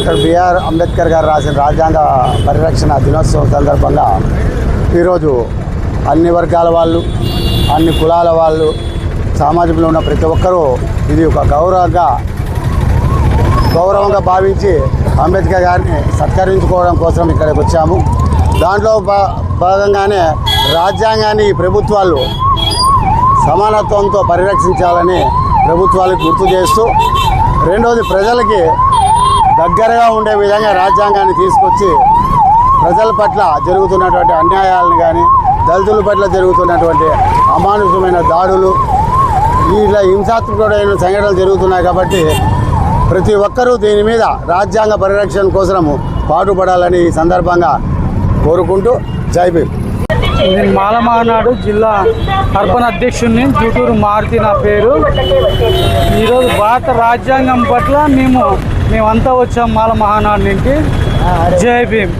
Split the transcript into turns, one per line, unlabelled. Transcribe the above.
Doctor BR Ambedkar గారు రాసిన రాజ్యాంగ పరిరక్షణ దినోత్సవం సందర్భంగా ఈరోజు అన్ని వర్గాల వాళ్ళు అన్ని కులాల వాళ్ళు సామాజికంలో ఉన్న ప్రతి ఒక్కరూ ఇది ఒక గౌరవంగా గౌరవంగా భావించి అంబేద్కర్ గారిని సత్కరించుకోవడం కోసం ఇక్కడికి వచ్చాము. దాంట్లో భాగంగానే రాజ్యాంగాన్ని ప్రభుత్వాలు సమానత్వంతో పరిరక్షించాలని ప్రభుత్వాలకు గుర్తు చేస్తూ రెండవది ప్రజలకి దగ్గరగా ఉండే విధంగా రాజ్యాంగాన్ని తీసుకొచ్చి ప్రజల పట్ల జరుగుతున్నటువంటి అన్యాయాలను కానీ దళితుల పట్ల జరుగుతున్నటువంటి అమానుషమైన దాడులు ఇలా హింసాత్మకమైన సంఘటనలు జరుగుతున్నాయి కాబట్టి ప్రతి ఒక్కరూ దీని మీద రాజ్యాంగ పరిరక్షణ కోసము పాటుపడాలని ఈ సందర్భంగా కోరుకుంటూ జైబీమ్
నేను మాలమానాడు జిల్లా అర్పణ అధ్యక్షుడిని జుటూరు మారుతి నా పేరు. ఈరోజు భారత రాజ్యాంగం పట్ల మేము మేమంతా వచ్చాం మాల మహానాడు నుంచి. జై భీమ్.